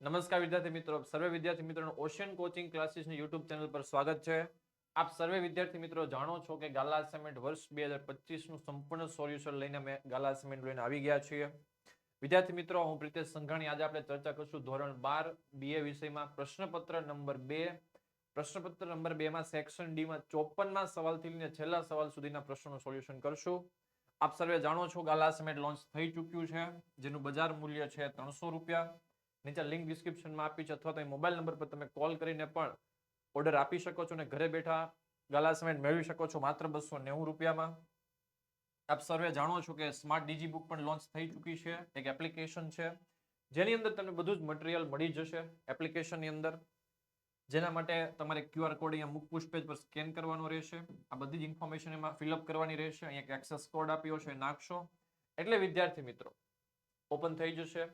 નમસ્કાર વિદ્યાર્થી મિત્રો. સર્વે વિદ્યાર્થી મિત્રોનું ઓશિયન કોચિંગ ક્લાસીસની યુટ્યુબ ચેનલ પર સ્વાગત છે. આપ સર્વે વિદ્યાર્થી મિત્રો જાણો છો કે ગાલા અસાઇનમેન્ટ વર્ષ બે હજાર પચીસનું સંપૂર્ણ સોલ્યુશન લઈને અમે ગાલા અસાઇનમેન્ટ લઈને આવી ગયા છીએ. વિદ્યાર્થી મિત્રો, હું પ્રિતેશ સંઘાણી. આજે આપણે ચર્ચા કરશું ધોરણ બાર બીએ વિષયમાં પ્રશ્નપત્ર નંબર બે. પ્રશ્નપત્ર નંબર બે માં સેક્શન ડી માં ચોપનમાં સવાલથી લઈને છેલ્લા સવાલ સુધીના પ્રશ્નોનું સોલ્યુશન કરશું. આપ સર્વે જાણો છો ગાલા અસાઇનમેન્ટ લોન્ચ થઈ ચૂક્યું છે. જેનું બજાર મૂલ્ય છે ત્રણસો રૂપિયા. નીચે લિંક ડિસ્ક્રિપ્શનમાં આપી છે અથવા તો મોબાઈલ નંબર પર તમે કોલ કરીને પણ ઓર્ડર આપી શકો છો અને ઘરે બેઠા ગાલા સિમેન્ટ મેળવી શકો છો માત્ર બસો નેવું રૂપિયામાં. આપ સર્વે જાણો છો કે સ્માર્ટ ડીજી બુક પણ લોન્ચ થઈ ચૂકી છે, એક એપ્લિકેશન છે, જેની અંદર તમને બધું જ મટીરિયલ મળી જશે એપ્લિકેશનની અંદર. જેના માટે તમારે ક્યુઆર કોડ અહીંયા મુક પુશ પેજ પર સ્કેન કરવાનો રહેશે. આ બધી જ ઇન્ફોર્મેશન એમાં ફિલઅપ કરવાની રહેશે. અહીંયા એક એક્સેસ કોડ આપ્યો છે નાખશો. એટલે વિદ્યાર્થી મિત્રો ઓપન થઈ જશે.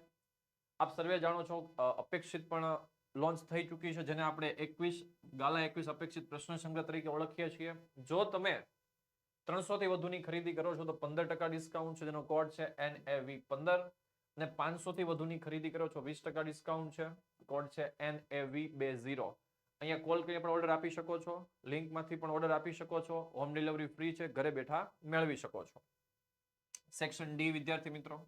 આપ સર્વે જાણો છો અપેક્ષિત પણ લોન્ચ થઈ ચૂકી છે, જેને આપણે એકવીસ, ગાલા એકવીસ અપેક્ષિત પ્રશ્ન સંગ્રહ તરીકે ઓળખીએ છીએ. જો તમે ત્રણસો થી વધુની ખરીદી કરો છો, તો પંદર ટકા ડિસ્કાઉન્ટ છે, જેનો કોડ છે એન એ વી પંદર. અને પાંચસો થી વધુની ખરીદી કરો છો, વીસ ટકા ડિસ્કાઉન્ટ છે, કોડ છે એન એ વી બે ઝીરો. અહીંયા કોલ કરીને પણ ઓર્ડર આપી શકો છો, લિંકમાંથી પણ ઓર્ડર આપી શકો છો, હોમ ડિલિવરી ફ્રી છે, ઘરે બેઠા મેળવી શકો છો. સેક્શન ડી, વિદ્યાર્થી મિત્રો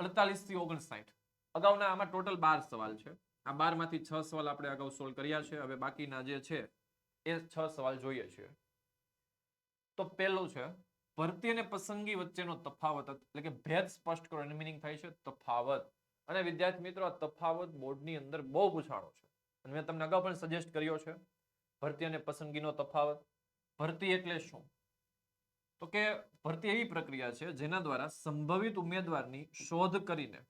અડતાલીસથી ઓગણસાઠ. અગાઉના આમાં ટોટલ બાર સવાલ છે. આ બારમાંથી છ સવાલ આપણે અગાઉ સોલ્વ કર્યા છે. હવે બાકીના જે છે, એ છ સવાલ જોઈએ છે. તો પહેલું છે, ભરતી અને પસંદગી વચ્ચેનો તફાવત, એટલે કે ભેદ સ્પષ્ટ કરો, એનું મિનિંગ થાય છે તફાવત. અને વિદ્યાર્થી મિત્રો, આ તફાવત બોર્ડની અંદર બહુ પૂછાણો છે. અને મેં તમને અગાઉ પણ સજેસ્ટ કર્યો છે, ભરતી અને પસંદગીનો તફાવત. ભરતી એટલે શું? તો કે ભરતી એવી પ્રક્રિયા છે જેના દ્વારા સંભવિત ઉમેદવારની શોધ કરીને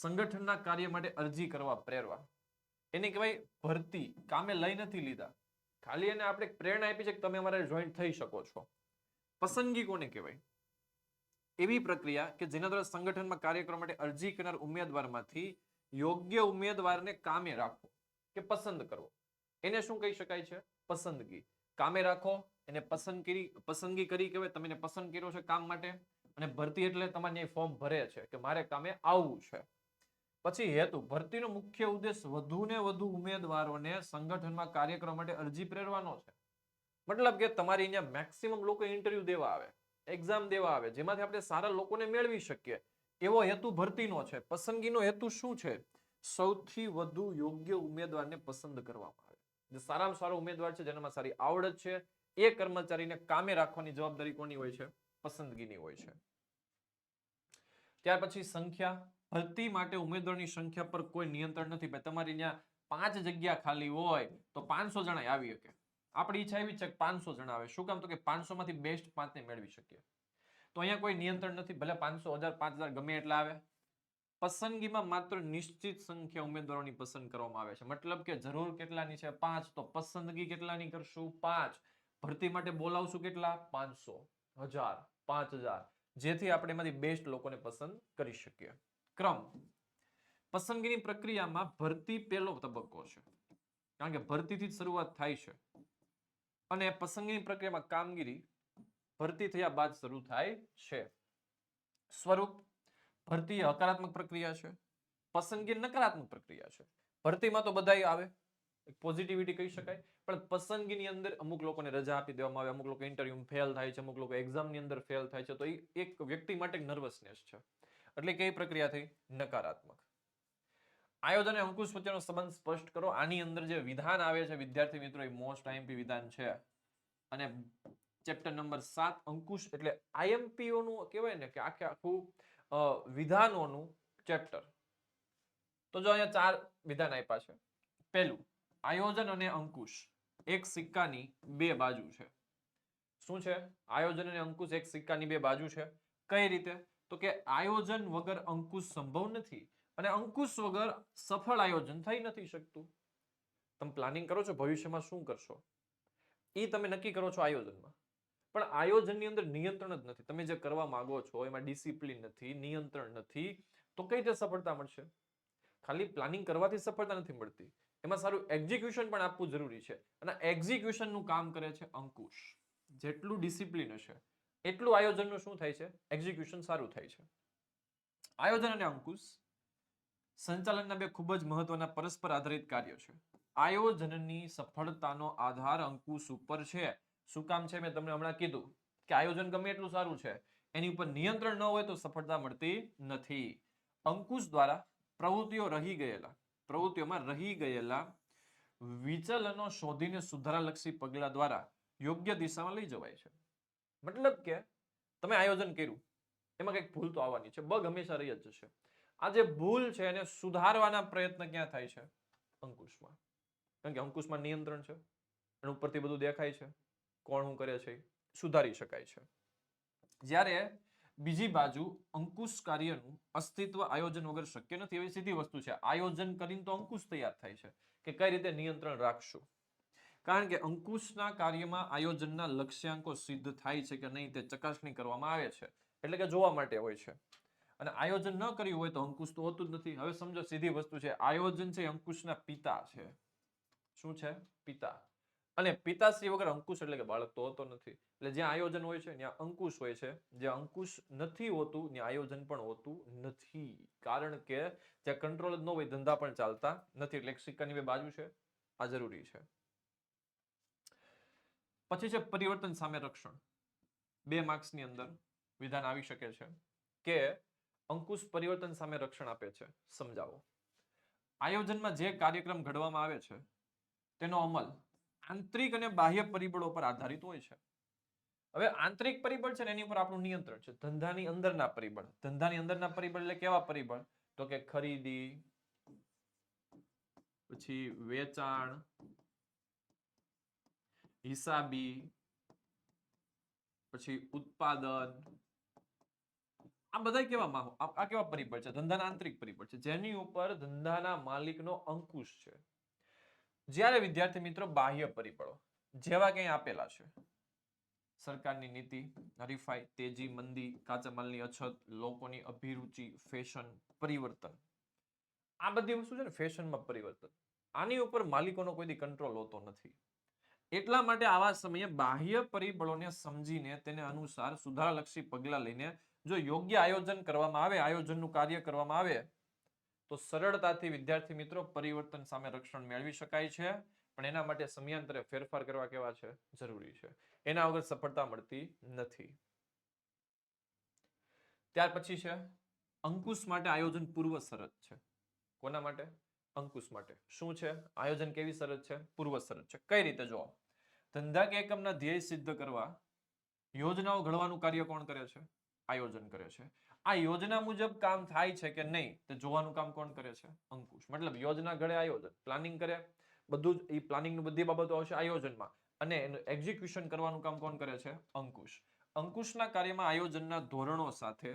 સંગઠનના કાર્ય માટે અરજી કરવા પ્રેરવા. એને કહેવાય ભરતી, કામે લઈ નથી લીધા. ખાલી એને આપણે પ્રેરણા આપી છે કે તમે અમારે જોઈન્ટ થઈ શકો છો. પસંદગી કોને કહેવાય? એવી પ્રક્રિયા કે જેના દ્વારા સંગઠનમાં કાર્ય કરવા માટે અરજી કરનાર ઉમેદવારમાંથી યોગ્ય ઉમેદવારને કામે રાખવો કે પસંદ કરવો એને શું કહી શકાય છે? પસંદગી. કામે રાખો, એને પસંદ કરી, પસંદગી કરી કહેવાય, તમે પસંદ કર્યો છે કામ માટે. અને ભરતી એટલે તમારે ફોર્મ ભરે છે કે મારે કામે આવવું છે. પછી હેતુ, ભરતીનો મુખ્ય ઉદ્દેશ વધુ ને વધુ ઉમેદવારોને સંગઠનમાં કાર્યક્રમ માટે અરજી પ્રેરવાનો છે. મતલબ કે તમારી અહીંયા મેક્સિમમ લોકો ઇન્ટરવ્યુ દેવા આવે એક્ઝામ દેવા આવે, જેમાંથી આપણે સારા લોકોને મેળવી શકીએ. એવો હેતુ ભરતીનો છે. પસંદગીનો હેતુ શું છે? સૌથી વધુ યોગ્ય ઉમેદવારને પસંદ કરવામાં આવે. જે સારામાં સારો ઉમેદવાર છે, જેનામાં સારી આવડત છે, એ કર્મચારીને કામે રાખવાની જવાબદારી કોની હોય છે? પસંદગીની હોય છે. ત્યાર પછી સંખ્યા ભરતી માટે ઉમેદવારની સંખ્યા પર કોઈ નિયંત્રણ નથી. ભાઈ, તમારી ત્યાં પાંચ જગ્યા ખાલી હોય તો પાંચસો જણા આવી શકે. આપણી ઈચ્છા એવી છે કે પાંચસો જણા આવે. શું કામ તો કે પાંચસો માંથી બેસ્ટ પાંચને મેળવી શકીએ. તો અહીંયા કોઈ નિયંત્રણ નથી. ભલે પાંચસો, હજાર, પાંચ હજાર ગમે એટલા આવે. પસંદગીમાં માત્ર નિશ્ચિત સંખ્યા ઉમેદવારોની પસંદ કરવામાં આવે છે. મતલબ કે જરૂર કેટલાની છે? પાંચ. તો પસંદગી કેટલાની કરશું? પાંચ. ભરતી માટે બોલાવશું કેટલા? પાંચસો. હજાર. પાંચ હજાર. જેથી આપણે એમાંથી બેસ્ટ લોકોને પસંદ કરી શકીએ. ક્રમ. પસંદગીની પ્રક્રિયામાં ભરતી પહેલો તબક્કો છે. કારણ કે ભરતીથી જ શરૂઆત થાય છે. અને પસંદગીની પ્રક્રિયામાં કામગીરી ભરતી થયા બાદ શરૂ થાય છે. સ્વરૂપ. ભરતી હકારાત્મક પ્રક્રિયા છે. પસંદગી નકારાત્મક પ્રક્રિયા છે. ભરતીમાં તો બધાય આવે. પોઝિટિવિટી કહી શકાય. પણ પસંદગીની અંદર અમુક લોકોને રજા આપી દેવામાં આવે, અમુક લોકો ઇન્ટરવ્યુ ફેલ થાય છે, અમુક લોકો એક્ઝામની અંદર ફેલ થાય છે, તો એ એક વ્યક્તિ માટે નર્વસનેસ છે. એટલે કઈ પ્રક્રિયા થઈ? નકારાત્મક. આયોજન અને અંકુશ વચ્ચેનો સંબંધ સ્પષ્ટ કરો. આની અંદર જે વિધાન આવે છે, વિદ્યાર્થી મિત્રો, એ મોસ્ટ આઈએમપી વિધાન છે. અને ચેપ્ટર નંબર સાત, અંકુશ એટલે આઈએમપીઓનું કહેવાય ને કે આખે આખું વિધાનોનું ચેપ્ટર તો જો અહીંયા ચાર વિધાન આપ્યા છે. પહેલું, આયોજન અને અંકુશ એક સિક્કાની બે બાજુ છે. શું છે? આયોજન અને અંકુશ એક સિક્કાની બે બાજુ છે. કઈ રીતે? તો કે આયોજન વગર અંકુશ સંભવ નથી અને અંકુશ વગર સફળ આયોજન થઈ નથી શકતું. તમે પ્લાનિંગ કરો છો, ભવિષ્યમાં શું કરશો? એ તમે નક્કી કરો છો આયોજનમાં. પણ આયોજનની અંદર નિયંત્રણ જ નથી. તમે જે કરવા માંગો છો, એમાં ડિસિપ્લિન નથી, નિયંત્રણ નથી, તો કઈ રીતે સફળતા મળશે? ખાલી પ્લાનિંગ કરવાથી સફળતા નથી મળતી. એમાં સારું એક્ઝિક્યુશન પણ આપવું જરૂરી છે. અને એક્ઝિક્યુશનનું કામ કરે છે અંકુશ. જેટલું ડિસિપ્લિન હશે એટલું આયોજનનું શું થાય છે? એક્ઝિક્યુશન સારું થાય છે. આયોજન અને અંકુશ સંચાલનના બે ખૂબ જ મહત્વના પરસ્પર આધારિત કાર્યો છે. આયોજનની સફળતાનો આધાર અંકુશ ઉપર છે. શું કામ છે? મેં તમને હમણાં કીધું કે આયોજન ગમે એટલું સારું છે. એની ઉપર નિયંત્રણ ન હોય તો સફળતા મળતી નથી. અંકુશ દ્વારા પ્રવૃત્તિઓ રહી ગયેલા, પ્રવૃત્તિઓમાં રહી ગયેલા વિચલનો શોધીને સુધારાલક્ષી પગલા દ્વારા યોગ્ય દિશામાં લઈ જવાય છે. મતલબ કે તમે આયોજન કર્યું. એમાં કંઈક ભૂલ તો આવવાની છે. બગ હંમેશા રહી જ જશે. આ જે ભૂલ છે એને સુધારવાના પ્રયત્ન ક્યાં થાય છે? અંકુશમાં. કારણ કે અંકુશમાં નિયંત્રણ છે. એના ઉપરથી બધું દેખાય છે. કોણ શું કરે છે સુધારી શકાય છે. જ્યારે બીજી બાજુ અંકુશ કાર્યનું અસ્તિત્વ આયોજન વગર શક્ય નથી એવી સીધી વસ્તુ છે. આયોજન કરીને તો અંકુશ તૈયાર થાય છે કે કઈ રીતે નિયંત્રણ રાખશું? કારણ કે અંકુશના કાર્યમાં આયોજનના લક્ષ્યાંકો સિદ્ધ થાય છે કે નહીં તે ચકાસણી કરવામાં આવે છે. એટલે કે જોવા માટે હોય છે. અને આયોજન ન કર્યું હોય તો અંકુશ તો હોતું જ નથી. હવે સમજો સીધી વસ્તુ છે. આયોજન છે અંકુશના પિતા છે. શું છે? પિતા. અને પિતાશ્રી વગર અંકુશ એટલે કે બાળક તો હોતો નથી. એટલે જ્યાં આયોજન હોય છે, ત્યાં અંકુશ હોય છે. જ્યાં અંકુશ નથી હોતું, ત્યાં આયોજન પણ હોતું નથી. કારણ કે જ્યાં કંટ્રોલ જ ન હોય, ધંધા પણ ચાલતા નથી. એટલે સિક્કાની બે બાજુ છે. આ જરૂરી છે. પછી છે પરિવર્તન સામે રક્ષણ. બે માર્ક્સની અંદર વિધાન આવી શકે છે કે અંકુશ પરિવર્તન સામે રક્ષણ આપે છે. સમજાવો. આયોજનમાં જે કાર્યક્રમ ઘડવામાં આવે છે, તેનો અમલ આંતરિક અને બાહ્ય પરિબળો પર આધારિત હોય છે. હવે આંતરિક પરિબળ છે ને એની ઉપર આપણું નિયંત્રણ છે. ધંધાની અંદરના પરિબળ. ધંધાની અંદરના પરિબળ એટલે કેવા પરિબળ? તો કે ખરીદી, પછી વેચાણ હિસાબી, પછી ઉત્પાદન. આ બધા કેવા આ કેવા પરિબળ છે? ધંધાના આંતરિક પરિબળ છે. જેની ઉપર ધંધાના માલિકનો અંકુશ છે. જ્યારે વિદ્યાર્થી મિત્રો બાહ્ય પરિબળો, જેવા કંઈ આપેલા છે. સરકારની નીતિ, હરીફાઈ, તેજી, મંદી, કાચા માલની અછત, લોકોની અભિરુચિ, ફેશન, પરિવર્તન. આ બધી વસ્તુ છે ને, ફેશનમાં પરિવર્તન. આની ઉપર માલિકોનો કોઈ કંટ્રોલ હોતો નથી. એટલા માટે આવા સમયે બાહ્ય પરિબળોને સમજીને તેને અનુસાર સુધારાલક્ષી પગલા લઈને જો યોગ્ય આયોજન કરવામાં આવે, આયોજનનું કાર્ય કરવામાં આવે, તો સરળતાથી વિદ્યાર્થી મિત્રો પરિવર્તન સામે રક્ષણ મેળવી શકાય છે. પણ એના માટે સમયાંતરે ફેરફાર કરવા કેવા છે? જરૂરી છે. એના વગર સફળતા મળતી નથી. ત્યાર પછી છે, અંકુશ માટે આયોજન પૂર્વ શરત છે. કોના માટે? અંકુશ માટે. શું છે? આયોજન કેવી શરત છે? પૂર્વ શરત છે. કઈ રીતે જો ધંધાકીય એકમના ધ્યેય સિદ્ધ કરવા યોજનાઓ ઘડવાનું કાર્ય કોણ કરે છે? આયોજન કરે છે. આ યોજના મુજબ કામ થાય છે કે નહીં તે જોવાનું કામ કોણ કરે છે? અંકુશ. મતલબ યોજના ઘડે આયોજન. પ્લાનિંગ કરે. બધું જ એ પ્લાનિંગ બધી બાબતો આવશે આયોજનમાં. અને એનું એક્ઝિક્યુશન કરવાનું કામ કોણ કરે છે? અંકુશ. અંકુશના કાર્યમાં આયોજનના ધોરણો સાથે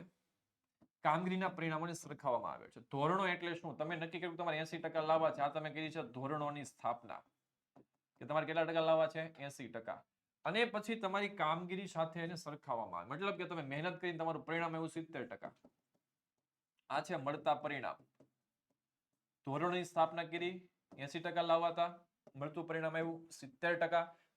કામગીરીના પરિણામોને સરખાવવામાં આવે છે. ધોરણો એટલે શું? તમે નક્કી કર્યું તમારે એસી ટકા લાવવા છે. આ તમે કરી છે ધોરણોની સ્થાપના. કે તમારે કેટલા ટકા લાવવા છે? એસી અને પછી તમારી કામગીરી સાથે એને સરખાવવામાં આવે. મતલબ કે તમે મહેનત કરીને તમારું પરિણામ એવું સિત્તેર આ છે મળતા પરિણામ. ધોરણની સ્થાપના કરી, એસી ટકા લાવવા હતા મળતું પરિણામ એવું સિત્તેર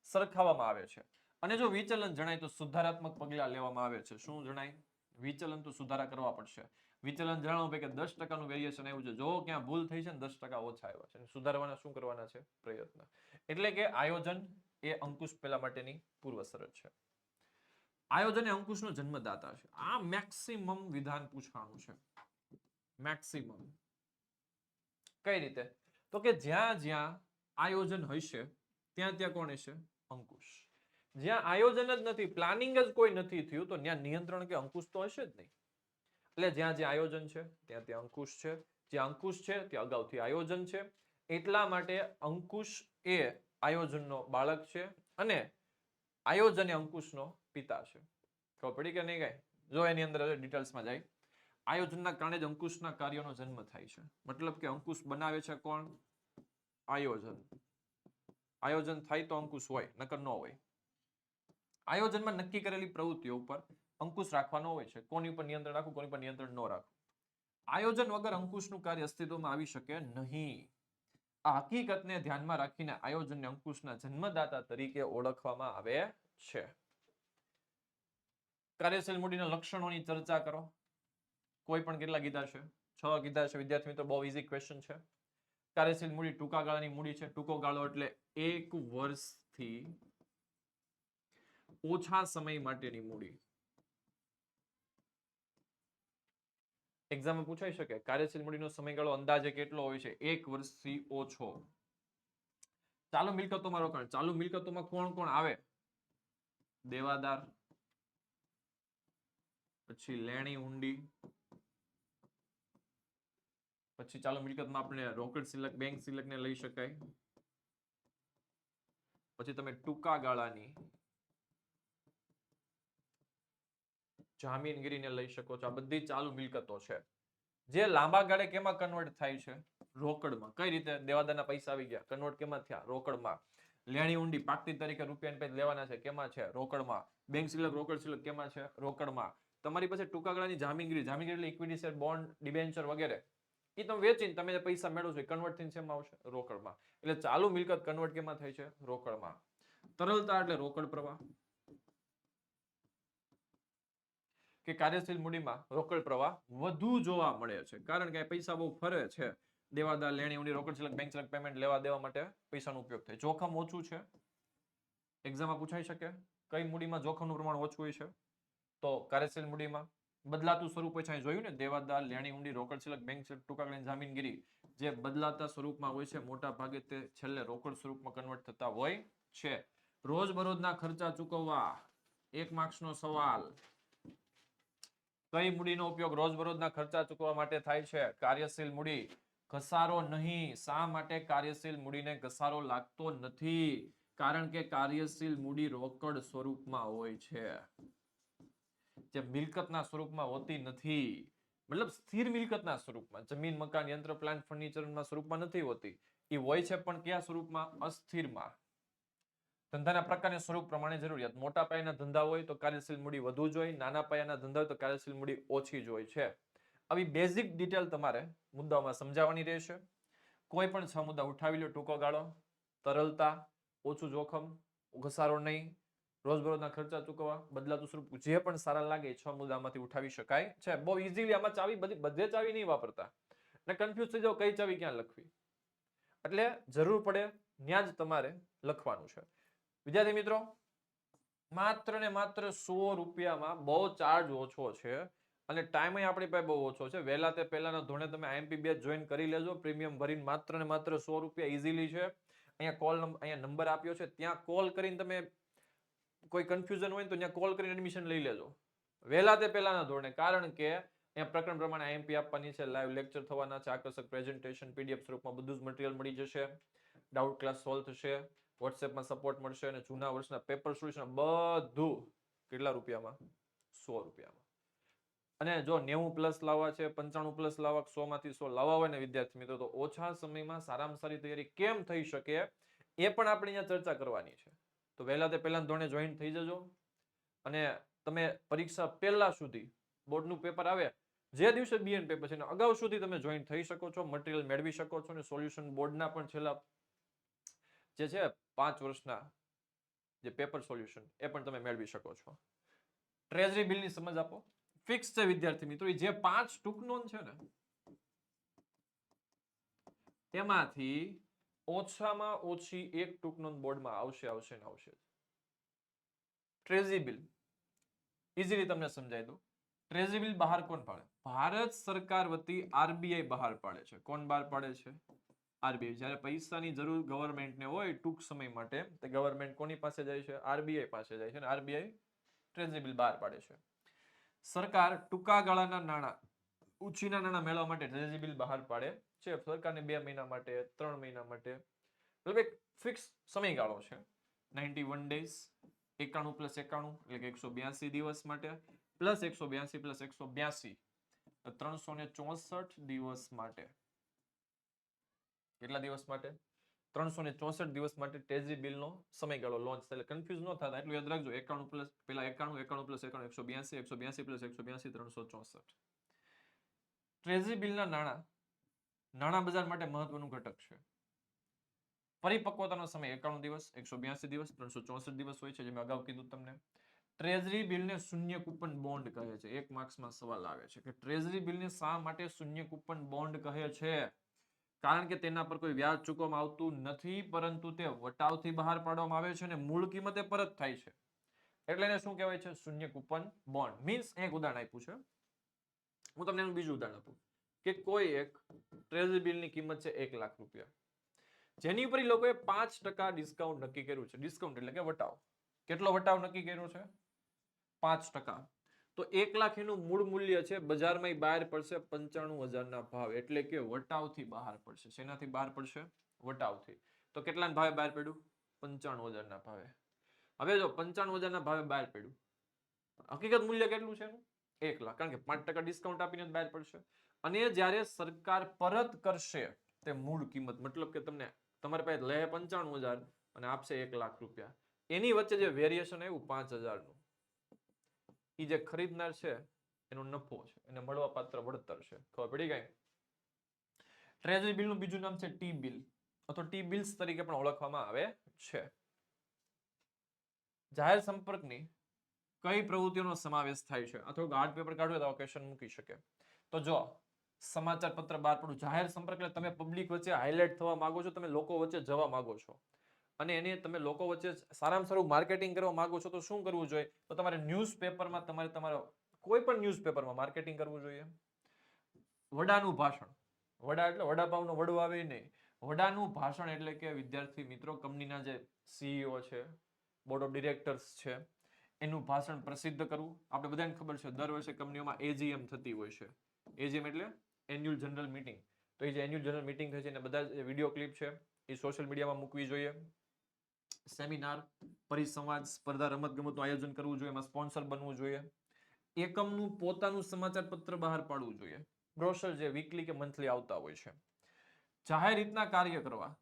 સરખાવવામાં આવે છે. અને જો વિચલન જણાય તો સુધારાત્મક પગલા લેવામાં આવે છે. શું જણાય? વિચલન તો સુધારા કરવા પડશે. વિચલન જણાવો કે દસ ટકાનું વેરિએશન આવ્યું છે. જો ક્યાં ભૂલ થઈ છે ને દસ ટકા ઓછા આવ્યા છે. સુધારવાના શું કરવાના છે? પ્રયત્ન. એટલે કે આયોજન એ અંકુશ પેલા માટેની પૂર્વ શરત છે. આયોજન એ અંકુશનો જન્મદાતા છે. આ મેક્સિમમ વિધાન પૂછવાનું છે. મેક્સિમમ. કઈ રીતે? તો કે જ્યાં જ્યાં આયોજન હશે ત્યાં ત્યાં કોણ હશે અંકુશ. જ્યાં આયોજન જ નથી, પ્લાનિંગ જ કોઈ નથી થયું, તો ત્યાં નિયંત્રણ કે અંકુશ તો હશે જ નહીં. એટલે જ્યાં જ્યાં આયોજન છે, ત્યાં ત્યાં અંકુશ છે. જ્યાં અંકુશ છે, ત્યાં અગાઉથી આયોજન છે. એટલા માટે અંકુશ એ આયોજનનો બાળક છે અને આયોજન અને અંકુશનો પિતા છે. ખબર પડી કે નહીં કઈ? જો એની અંદર ડિટેલ્સમાં જાય. આયોજનના કારણે જ અંકુશના કાર્યનો જન્મ થાય છે. મતલબ કે અંકુશ બનાવે છે કોણ? આયોજન. આયોજન થાય તો અંકુશ હોય, નકર ન હોય. આયોજનમાં નક્કી કરેલી પ્રવૃત્તિઓ ઉપર અંકુશ રાખવાનો હોય છે. કોની ઉપર નિયંત્રણ રાખવું, કોની પર નિયંત્રણ ન રાખવું. આયોજન વગર અંકુશનું કાર્ય અસ્તિત્વમાં આવી શકે નહીં. આ હકીકતને ધ્યાનમાં રાખીને આયોજનને અંકુશના જન્મદાતા તરીકે ઓળખવામાં આવે છે. કાર્યશીલ મૂડીના લક્ષણોની ચર્ચા કરો. કોઈ પણ કેટલા કીધા છે? છ ગીધા છે. વિદ્યાર્થી મિત્રો, બહુ ઇઝી ક્વેશ્ચન છે. કાર્યશીલ મૂડી ટૂંકા ગાળાની મૂડી છે. ટૂંકો ગાળો એટલે એક વર્ષથી ઓછા સમય માટેની મૂડી. એક્ઝામમાં પૂછાઈ શકે, કાર્યશીલ મૂડીનો સમયગાળો અંદાજે કેટલો હોય છે? એક વર્ષથી ઓછો. ચાલુ મિલકતોમાં રોકાણ ચાલુ મિલકતોમાં કોણ કોણ આવે? દેવાદાર, પછી લેણી ઊંડી, પછી ચાલુ મિલકતમાં આપણે રોકડ સિલક, બેંક સિલક ને લઈ શકાય. પછી તમે ટૂંકા ગાળાની જામીનગીરીને લઈ શકો છો. આ બધી ચાલુ મિલકતો છે. જે લાંબા ગાળે કેમાં કન્વર્ટ થાય છે? રોકડમાં. કઈ રીતે? દેવાદાના પૈસા આવી ગયા. કન્વર્ટ કેમાં થયા? રોકડમાં. લેણી ઊંડી પાકતી તરીકે રૂપિયા પૈસા લેવાના છે. કેમાં છે? રોકડમાં. બેંક સિલક, રોકડ સિલક કેમાં છે? રોકડમાં. તમારી પાસે ટૂંકા ગાળાની જામીનગીરી જામીનગીરી એટલે ઇક્વિટી શેર બોન્ડ ડિબેન્ચર વગેરે. એ તમે વેચીને તમે જે પૈસા મેળવો છો કન્વર્ટ થઈને શેમાં આવશે? રોકડમાં. એટલે ચાલુ મિલકત કન્વર્ટ કેમાં થાય છે? રોકડમાં. તરલતા એટલે રોકડ પ્રવાહ. કે કાર્યશીલ મૂડીમાં રોકડ પ્રવાહ વધુ જોવા મળે છે. કારણ કે પૈસા બહુ ફરે છે. દેવાદાર લેણી રોકડ સિલક બેંક સિલક પેમેન્ટ લેવા દેવા માટે પૈસાનો ઉપયોગ થાય. જોખમ ઓછું છે. એક્ઝામમાં પૂછાઈ શકે કઈ મૂડીમાં જોખમનું પ્રમાણ ઓછું હોય છે. તો કાર્યશીલ મૂડીમાં બદલાતું સ્વરૂપ હોય છે. જોયું ને, દેવાદાર લેણી ઊંડી રોકડ સિલક બેંક સિલક ટૂંકા જામીનગીરી જે બદલાતા સ્વરૂપમાં હોય છે, મોટા ભાગે તે છેલ્લે રોકડ સ્વરૂપમાં કન્વર્ટ થતા હોય છે. રોજબરોજના ખર્ચા ચૂકવવા એક માર્ક્સનો સવાલ. કઈ મૂડીનો ઉપયોગ રોજબરોજના ખર્ચા ચૂકવવા માટે થાય છે? કાર્યશીલ મૂડી. ઘસારો નહીં. શા માટે કાર્યશીલ મૂડીને ઘસારો લાગતો નથી? કારણ કે કાર્યશીલ મૂડી રોકડ સ્વરૂપમાં હોય છે. જે મિલકતના સ્વરૂપમાં હોતી નથી. મતલબ સ્થિર મિલકતના સ્વરૂપમાં. જમીન, મકાન, યંત્ર પ્લાન્ટ ફર્નિચરના સ્વરૂપમાં નથી હોતી. એ હોય છે પણ કયા સ્વરૂપમાં? અસ્થિરમાં. ધંધાના પ્રકારની સ્વરૂપ પ્રમાણે જરૂરિયાત. મોટા પાયાના ધંધા હોય તો કાર્યશીલ મૂડી વધુ જોઈએ નાના પાયાના ધંધા હોય તો કાર્યશીલ મૂડી ઓછી જોઈ છે. આવી બેઝિક ડિટેલ તમારે મુદ્દાઓમાં સમજાવવાની રહેશે. કોઈ પણ છ મુદ્દા ઉઠાવી લો, ટૂંકો ગાળો. તરલતા, ઓછું જોખમ, ઘસારો નહીં. રોજબરોજના ખર્ચા ચૂકવવા, બદલાતું સ્વરૂપ, જે પણ સારા લાગે છ મુદ્દામાંથી ઉઠાવી શકાય છે. બહુ ઇઝીલી આમાં ચાવી બધી, બધે ચાવી નહીં વાપરતા. અને કન્ફ્યુઝ થઈ જાવ કઈ ચાવી ક્યાં લખવી? એટલે જરૂર પડે ત્યાં જ તમારે લખવાનું છે. વિદ્યાર્થી મિત્રો, માત્ર ને માત્ર સો રૂપિયામાં બહુ ચાર્જ ઓછો છે અને ટાઈમ આપણી પાસે બહુ ઓછો છે. વહેલા તે પહેલાના ધોરણે તમે આઈએમપીબીએસ જોઈન કરી લેજો. પ્રીમિયમ ભરીને માત્ર ને માત્ર સો રૂપિયા ઇઝીલી છે. અહીંયા કોલ અહીંયા નંબર આપ્યો છે. ત્યાં કોલ કરીને તમે કોઈ કન્ફ્યુઝન હોય તો ત્યાં કોલ કરીને એડમિશન લઈ લેજો. વહેલા તે પહેલાના ધોરણે, કારણ કે અહીંયા પ્રકરણ પ્રમાણે આઈએમપી આપવાની છે. લાઈવ લેક્ચર થવાના છે. આકર્ષક પ્રેઝન્ટેશન પીડીએફ સ્વરૂપમાં બધું જ મટીરિયલ મળી જશે. ડાઉટ ક્લાસ સોલ્વ થશે. વોટ્સએપમાં સપોર્ટ મળશે અને જૂના વર્ષના પેપર સોલ્યુશન બધું કેટલા રૂપિયામાં? સો રૂપિયામાં. અને જો નેવું પ્લસ લાવવા છે, પંચાણું પ્લસ લાવવા સો માંથી સો લાવવા હોય ને વિદ્યાર્થી મિત્રો, તો ઓછા સમયમાં સારામાં સારી તૈયારી કેમ થઈ શકે એ પણ આપણે અહીંયા ચર્ચા કરવાની છે. તો વહેલા તે પહેલા ધોરણે જોઈન થઈ જજો. અને તમે પરીક્ષા પહેલા સુધી બોર્ડનું પેપર આવે, જે દિવસે બીએન પેપર છે એના અગાઉ સુધી તમે જોઈન થઈ શકો છો મટીરિયલ મેળવી શકો છો અને સોલ્યુશન બોર્ડના પણ છેલ્લા જે છે પાંચ વર્ષના જે પેપર સોલ્યુશન એ પણ તમે મેળવી શકો છો. ટ્રેઝરી બિલની સમજ આપો. ફિક્સ છે વિદ્યાર્થી મિત્રો જે પાંચ ટૂંક નોંધ છે ને, તેમાંથી ઓછામાં ઓછી એક ટૂંક નોંધ બોર્ડમાં આવશે આવશે ને આવશે. ટ્રેઝરી બિલ ઇઝીલી તમને સમજાવી દઉં. ટ્રેઝરી બિલ બહાર કોણ પાડે? ભારત સરકાર વતી આરબીઆઈ બહાર પાડે છે. કોણ બહાર પાડે છે? આરબીઆઈ. જ્યારે પૈસાની જરૂર ગવર્મેન્ટને હોય ટૂંક સમય માટે તે ગવર્મેન્ટ કોની પાસે જાય છે? આરબીઆઈ પાસે જાય છે અને આરબીઆઈ ટ્રેઝરી બિલ બહાર પાડે છે. સરકાર ટૂંકા ગાળાના નાણાં, ઉછીના નાણાં મેળવવા માટે ટ્રેઝરી બિલ બહાર પાડે છે. સરકારને બે મહિના માટે, ત્રણ મહિના માટે, મતલબ એક ફિક્સ સમયગાળો છે. નાઇન્ટી વન ડેઝ એકાણું પ્લસ એકાણું, એટલે કે એકસો બ્યાસી દિવસ માટે પ્લસ એકસો બ્યાસી પ્લસ એકસો બ્યાસી ત્રણસો ને ચોસઠ દિવસ માટે. કેટલા દિવસ માટે? ત્રણસો ને ચોસઠ દિવસ માટે ટ્રેઝરી બિલનો સમયગાળો લોન્ચ એટલે કન્ફ્યુઝ ન થતા, એટલું યાદ રાખજો, એકાણું પ્લસ પેલા એકાણું એકાણું પ્લસ એકાણું, એકસો બ્યાસી એકસો બ્યાસી પ્લસ એકસો બ્યાસી, ત્રણસો ચોસઠ. ટ્રેઝરી બિલના નાણાં નાણાં બજાર માટે મહત્વનું ઘટક છે. પરિપક્વતાનો સમય એકાણું દિવસ, એકસો બ્યાસી દિવસ, ત્રણસો ચોસઠ દિવસ હોય છે જે મેં અગાઉ કીધું તમને. ટ્રેઝરી બિલને શૂન્ય કૂપન બોન્ડ કહે છે. એક માર્ક્સમાં સવાલ આવે છે કે ટ્રેઝરી બિલને શા માટે શૂન્ય કૂપન બોન્ડ કહે છે? કારણ કે તેના પર કોઈ વ્યાજ ચૂકવવામાં આવતું નથી, પરંતુ તે વટાવથી બહાર પાડવામાં આવે છે અને મૂળ કિંમતે પરત થાય છે. એટલે એને શું કહેવાય છે? શૂન્ય કૂપન બોન્ડ મીન્સ એક ઉદાહરણ આપ્યું છે. હું તમને એનું બીજું ઉદાહરણ આપું. કે કોઈ એક ટ્રેઝરી બિલની કિંમત છે એક લાખ રૂપિયા. જેની ઉપર લોકોએ પાંચ ટકા ડિસ્કાઉન્ટ નક્કી કર્યું છે. ડિસ્કાઉન્ટ એટલે કે વટાવ. કેટલો વટાવ નક્કી કર્યો છે? પાંચ ટકા. તો એક લાખ એનું મૂળ મૂલ્ય છે બજારમાં બહાર પડશે પંચાણું હજારના ભાવ. એટલે કે વટાવથી બહાર પડશે. શેનાથી બહાર પડશે? વટાવથી. તો કેટલાના ભાવે બહાર પડ્યું? પંચાણું હજારના ભાવે. હવે જો પંચાણું હજારના ભાવે બહાર પડ્યું, હકીકત મૂલ્ય કેટલું છે એનું? એક લાખ. કારણ કે પાંચ ટકા ડિસ્કાઉન્ટ આપીને બહાર પડશે. અને જ્યારે સરકાર પરત કરશે, તે મૂળ કિંમત, મતલબ કે તમને તમારી પાસે લે પંચાણું હજાર અને આપશે એક લાખ રૂપિયા. એની વચ્ચે જે વેરિએશન આવ્યું, પાંચ હજારનું. એ જે ખરીદનાર છે, એનો નફો છે, એને મળવા પાત્ર વળતર છે. ખબર પડી ગઈ? ટ્રેઝરી બિલનું બીજું નામ છે ટી બિલ અથવા ટી બિલ્સ તરીકે પણ ઓળખવામાં આવે છે. જાહેર સંપર્કની કઈ પ્રવૃત્તિઓનો સમાવેશ થાય છે? અથવા ગાર્ડ પેપર હોય તો ક્વેશ્ચન મૂકી શકે. તો જો સમાચાર પત્ર બહાર પડું જાહેર સંપર્ક એટલે તમે પબ્લિક વચ્ચે હાઇલાઇટ થવા માંગો છો, તમે લોકો વચ્ચે જવા માંગો છો. અને એને તમે લોકો વચ્ચે સારામાં સારું માર્કેટિંગ કરવા માંગો છો તો શું કરવું જોઈએ? તો તમારે ન્યૂઝપેપરમાં તમારે તમારો કોઈ પણ ન્યૂઝપેપરમાં માર્કેટિંગ કરવું જોઈએ? વડાનું ભાષણ. વડા એટલે વડાપાવનો વડો આવે નહીં. વડાનું ભાષણ એટલે કે વિદ્યાર્થી મિત્રો, કંપનીના જે સીઈઓ છે બોર્ડ ઓફ ડિરેક્ટર્સ છે, એનું ભાષણ પ્રસિદ્ધ કરવું. આપણે બધાને ખબર છે, દર વર્ષે કંપનીઓમાં એજીએમ થતી હોય છે. એજીએમ એટલે એન્યુઅલ જનરલ મીટિંગ તો એ જે એન્યુઅલ જનરલ મીટિંગ થાય છે, એને બધા વીડિયો ક્લિપ છે, એ સોશિયલ મીડિયામાં મૂકવી જોઈએ. સેમિનાર, પરિસંવાદ, સ્પર્ધા રમત ગમતનું આયોજન કરવું જોઈએ, એમાં સ્પોન્સર બનવું જોઈએ. એકમનું પોતાનું સમાચાર પત્ર બહાર પાડવું જોઈએ. બ્રોશર જે વીકલી કે મંથલી આવતા હોય છે. જાહેર રીતના કાર્ય કરવા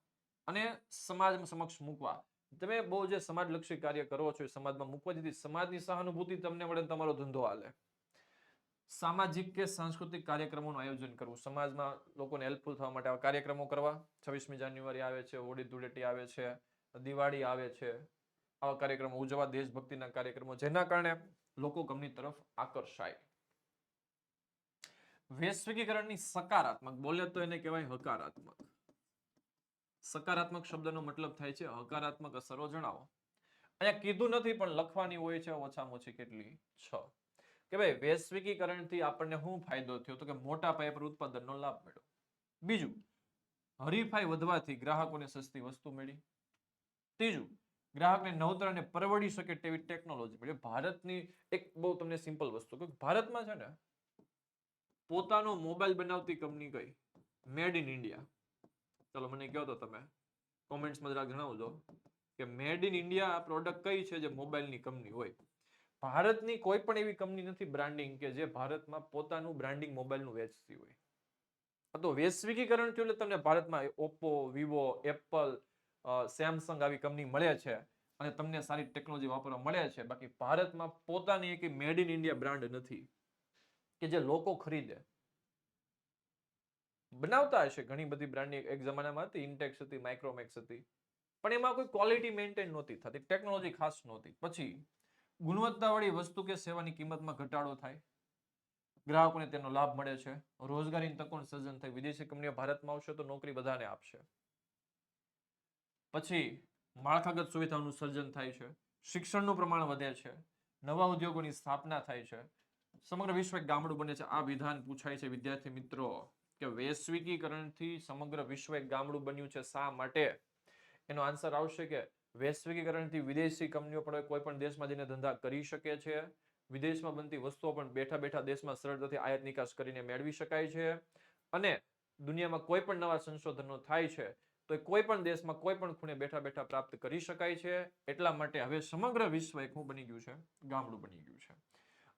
અને સમાજ સમક્ષ મૂકવા. તમે બહુ જે સમાજલક્ષી કાર્ય કરો છો એ સમાજમાં મૂકવા જેથી સમાજની સહાનુભૂતિ તમને મળે તમારો ધંધો હાલે. સામાજિક કે સાંસ્કૃતિક કાર્યક્રમોનું આયોજન કરવું. સમાજમાં લોકોને હેલ્પફુલ થવા માટે આવા કાર્યક્રમો કરવા. છવ્વીસમી જાન્યુઆરી આવે છે, હોળી ધૂળેટી આવે છે દિવાળી આવે છે, આવા કાર્યક્રમો, ઉજવવા દેશભક્તિના કાર્યક્રમો, જેના કારણે લોકો ગમની તરફ આકર્ષાય. વૈશ્વિકીકરણની સકારાત્મક, બોલે તો એને કહેવાય હકારાત્મક. સકારાત્મક શબ્દનો મતલબ થાય છે હકારાત્મક અસરો જણાવો. અહીંયા કીધું નથી, પણ લખવાની હોય છે ઓછામાં ઓછી કેટલી? છ. કે ભાઈ, વૈશ્વિકીકરણથી આપણને શું ફાયદો થયો? તો કે મોટા પાયે પર ઉત્પાદનનો લાભ મળ્યો બીજું, હરીફાઈ વધવાથી ગ્રાહકોને સસ્તી વસ્તુ મળી. ત્રીજું ગ્રાહકને નવતર અને પરવડી શકે તેવી ટેકનોલોજી એટલે ભારતની એક બહુ તમને સિમ્પલ વસ્તુ કે ભારતમાં છે ને પોતાનો મોબાઈલ બનાવતી કંપની કઈ? મેડ ઇન ઇન્ડિયા ચલો, મને કહો તો તમે. કોમેન્ટ્સમાં જરા જણાવજો કે મેડ ઇન ઇન્ડિયા આ પ્રોડક્ટ કઈ છે જે મોબાઈલની કંપની હોય? ભારતની કોઈ પણ એવી કંપની નથી બ્રાન્ડિંગ કે જે ભારતમાં પોતાનું બ્રાન્ડિંગ મોબાઈલનું વેચતી હોય. આ તો વૈશ્વિકીકરણ થયું એટલે તમને ભારતમાં ઓપ્પો વિવો એપલ સેમસંગ આવી કંપની મળે છે અને તમને સારી ટેકનોલોજી વાપરવા મળે છે. બાકી ભારતમાં પોતાની એક મેડ ઇન ઇન્ડિયા બ્રાન્ડ નથી. કે જે લોકો ખરીદે. બનાવતા હશે ઘણી બધી બ્રાન્ડની એક જમાનામાં હતી ઇન્ટેક્સ હતી માઇક્રોમેક્સ હતી. પણ એમાં કોઈ ક્વોલિટી મેન્ટેન નહોતી થતી ટેકનોલોજી ખાસ નહોતી. પછી, ગુણવત્તાવાળી વસ્તુ કે સેવાની કિંમતમાં ઘટાડો થાય. ગ્રાહકોને તેનો લાભ મળે છે. રોજગારીની તકોનું સર્જન થાય. વિદેશી કંપનીઓ ભારતમાં આવશે તો નોકરી બધાને આપશે. પછી માળખાગત સુવિધાઓનું સર્જન થાય છે, શિક્ષણનું પ્રમાણ વધે છે, નવા ઉદ્યોગોની સ્થાપના થાય છે. સમગ્ર વિશ્વ એક ગામડું બને છે. આ વિધાન પૂછાય છે વિદ્યાર્થી મિત્રો કે વૈશ્વિકીકરણથી સમગ્ર વિશ્વ એક ગામડું બન્યું છે શા માટે? એનો આન્સર આવશે કે વૈશ્વિકીકરણથી વિદેશી કંપનીઓ પણ કોઈ પણ દેશમાં જઈને ધંધા કરી શકે છે. વિદેશમાં બનતી વસ્તુઓ પણ બેઠા બેઠા દેશમાં સરળતાથી આયાત નિકાસ કરીને મેળવી શકાય છે. અને દુનિયામાં કોઈ પણ નવા સંશોધનો થાય છે તો એ કોઈ પણ દેશમાં કોઈ પણ ખૂણે બેઠા બેઠા પ્રાપ્ત કરી શકાય છે. એટલા માટે હવે સમગ્ર વિશ્વ એક બની ગયું છે. ગામડું બની ગયું છે.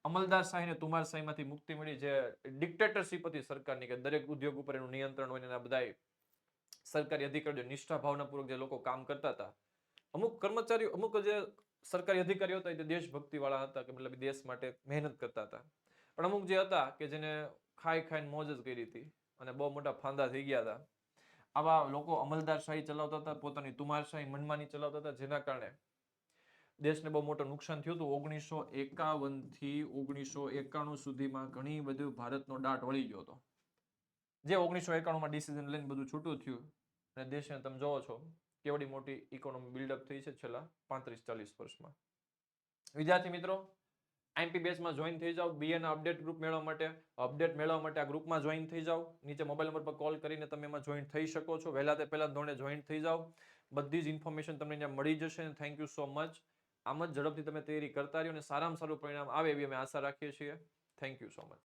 અમલદાર શાહીને ને તુમારશાહીમાંથી મુક્તિ મળી જે ડિક્ટેટરશીપ હતી સરકારની કે દરેક ઉદ્યોગ ઉપર એનું નિયંત્રણ હોય એના બધાય સરકારી અધિકારીઓ નિષ્ઠા ભાવનાપૂર્વક જે લોકો કામ કરતા હતા. અમુક કર્મચારીઓ, અમુક જે સરકારી અધિકારીઓ હતા તે દેશભક્તિ વાળા હતા કે મતલબ દેશ માટે મહેનત કરતા હતા. પણ અમુક જે હતા કે જેને ખાઈ ખાઈને મોજ જ કરી હતી અને બહુ મોટા ફાંદા થઈ ગયા હતા. આવા લોકો અમલદારશાહી ચલાવતા હતા, પોતાની તુમારશાહી મનમાની ચલાવતા હતા, જેના કારણે દેશને બહુ મોટું નુકસાન થયું હતું. ઓગણીસો એકાવનથી ઓગણીસો એકાણું સુધીમાં ઘણી બધું ભારતનો દાટ વળી ગયો હતો. જે ઓગણીસો એકાણુંમાં ડિસિઝન લઈને બધું છૂટું થયું, અને દેશને તમે જોવો છો, કેવડી મોટી ઇકોનોમી બિલ્ડઅપ થઈ છે છેલ્લા પાંત્રીસ ચાલીસ વર્ષમાં. વિદ્યાર્થી મિત્રો આઈએમપી જોઈન થઈ જાઓ બીએના અપડેટ ગ્રુપ મેળવવા માટે. અપડેટ મેળવવા માટે આ ગ્રુપમાં જોઈન થઈ જાઓ. નીચે મોબાઈલ નંબર પર કોલ કરીને તમે એમાં જોઈન થઈ શકો છો. વહેલા તે પહેલા ધોરણે જોઈન થઈ જાઓ. બધી જ ઇન્ફોર્મેશન તમને ત્યાં મળી જશે થેન્ક યુ સો મચ આમ જ ઝડપથી તમે તૈયારી કરતા રહ્યો અને સારામાં સારું પરિણામ આવે એવી અમે આશા રાખીએ છીએ. Thank you so much